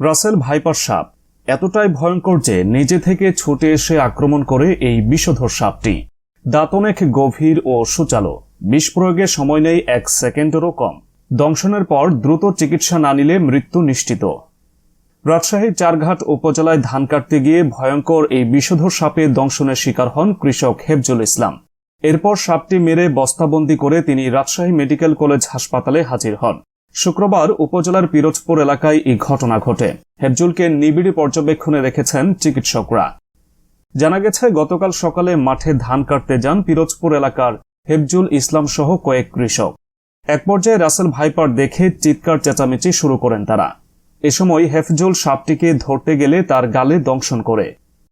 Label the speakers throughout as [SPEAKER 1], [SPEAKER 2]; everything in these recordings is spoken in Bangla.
[SPEAKER 1] রাসেল ভাইপার সাপ। এতটাই ভয়ঙ্কর যে নিজে থেকে ছুটে এসে আক্রমণ করে এই বিষধর সাপটি। দাঁত অনেক গভীর ও সুচালো। বিষ প্রয়োগে সময় নেই এক সেকেন্ডেরও কম। দংশনের পর দ্রুত চিকিৎসা না নিলে মৃত্যু নিশ্চিত। রাজশাহীর চারঘাট উপজেলায় ধান কাটতে গিয়ে ভয়ঙ্কর এই বিষধর সাপে দংশনের শিকার হন কৃষক হেফজুল ইসলাম। এরপর সাপটি মেরে বস্তাবন্দি করে তিনি রাজশাহী মেডিকেল কলেজ হাসপাতালে হাজির হন। শুক্রবার উপজেলার পিরোজপুর এলাকায় এই ঘটনা ঘটে। হেফজুলকে নিবিড় পর্যবেক্ষণে রেখেছেন চিকিৎসকরা। জানা গেছে, গতকাল সকালে মাঠে ধান কাটতে যান পিরোজপুর এলাকার হেফজুল ইসলাম সহ কয়েক কৃষক। এক পর্যায়ে রাসেল ভাইপার দেখে চিৎকার চেঁচামেচি শুরু করেন তারা। এ সময় হেফজুল সাপটিকে ধরতে গেলে তার গালে দংশন করে।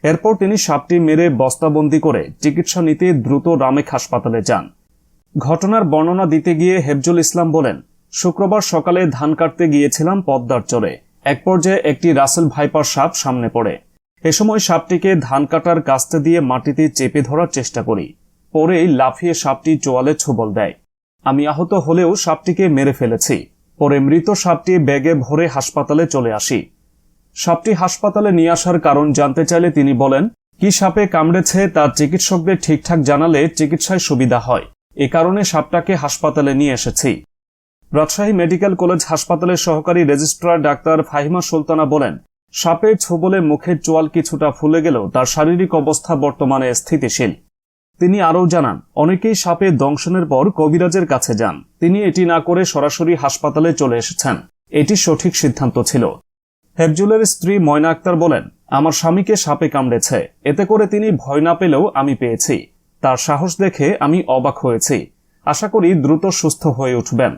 [SPEAKER 1] এরপর তিনি সাপটি মেরে বস্তাবন্দি করে চিকিৎসা নিতে দ্রুত রামেক হাসপাতালে যান। ঘটনার বর্ণনা দিতে গিয়ে হেফজুল ইসলাম বলেন শুক্রবার সকালে ধান কাটতে গিয়েছিলাম পদ্মার চরে। এক পর্যায়ে একটি রাসেল ভাইপার সাপ সামনে পড়ে। এ সময় সাপটিকে ধান কাটার কাস্তে দিয়ে মাটিতে চেপে ধরার চেষ্টা করি। পরেই লাফিয়ে সাপটি চোয়ালে ছোবল দেয়। আমি আহত হলেও সাপটিকে মেরে ফেলেছি। পরে মৃত সাপটি ব্যাগে ভরে হাসপাতালে চলে আসি। সাপটি হাসপাতালে নিয়ে আসার কারণ জানতে চাইলে তিনি বলেন, কি সাপে কামড়েছে তার চিকিৎসকদের ঠিকঠাক জানালে চিকিৎসায় সুবিধা হয়। এ কারণে সাপটাকে হাসপাতালে নিয়ে এসেছি। রাজশাহী মেডিকেল কলেজ হাসপাতালের সহকারী রেজিস্ট্রার ডাক্তার ফাহিমা সুলতানা বলেন, সাপের ছোবলে মুখের চোয়াল কিছুটা ফুলে গেলেও তার শারীরিক অবস্থা বর্তমানে স্থিতিশীল। তিনি আরও জানান, অনেকেই সাপে দংশনের পর কবিরাজের কাছে যান। তিনি এটি না করে সরাসরি হাসপাতালে চলে এসেছেন। এটি সঠিক সিদ্ধান্ত ছিল। হেফজুলের স্ত্রী ময়না আক্তার বলেন, আমার স্বামীকে সাপে কামড়েছে। এতে করে তিনি ভয় না পেলেও আমি পেয়েছি। তার সাহস দেখে আমি অবাক হয়েছি। আশা করি দ্রুত সুস্থ হয়ে উঠবেন।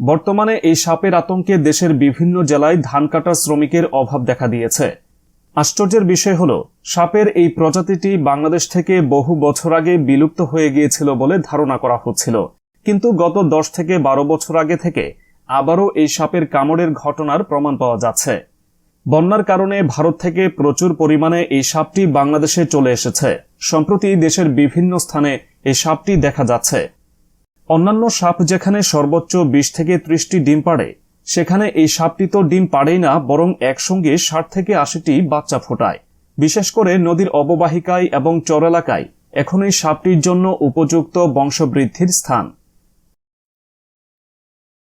[SPEAKER 1] বর্তমানে এই সাপের আতঙ্কে দেশের বিভিন্ন জেলায় ধান কাটার শ্রমিকের অভাব দেখা দিয়েছে। আশ্চর্যের বিষয় হল, সাপের এই প্রজাতিটি বাংলাদেশ থেকে বহু বছর আগে বিলুপ্ত হয়ে গিয়েছিল বলে ধারণা করা হচ্ছিল। কিন্তু গত দশ থেকে বারো বছর আগে থেকে আবারও এই সাপের কামড়ের ঘটনার প্রমাণ পাওয়া যাচ্ছে। বন্যার কারণে ভারত থেকে প্রচুর পরিমাণে এই সাপটি বাংলাদেশে চলে এসেছে। সম্প্রতি দেশের বিভিন্ন স্থানে এই সাপটি দেখা যাচ্ছে। অন্যান্য সাপ যেখানে সর্বোচ্চ বিশ থেকে ত্রিশটি ডিম পাড়ে, সেখানে এই সাপটি তো ডিম পাড়েই না, বরং একসঙ্গে ষাট থেকে আশিটি বাচ্চা ফোটায়। বিশেষ করে নদীর অববাহিকায় এবং চর এলাকায়, এখন এই সাপটির জন্য উপযুক্ত বংশবৃদ্ধির স্থান।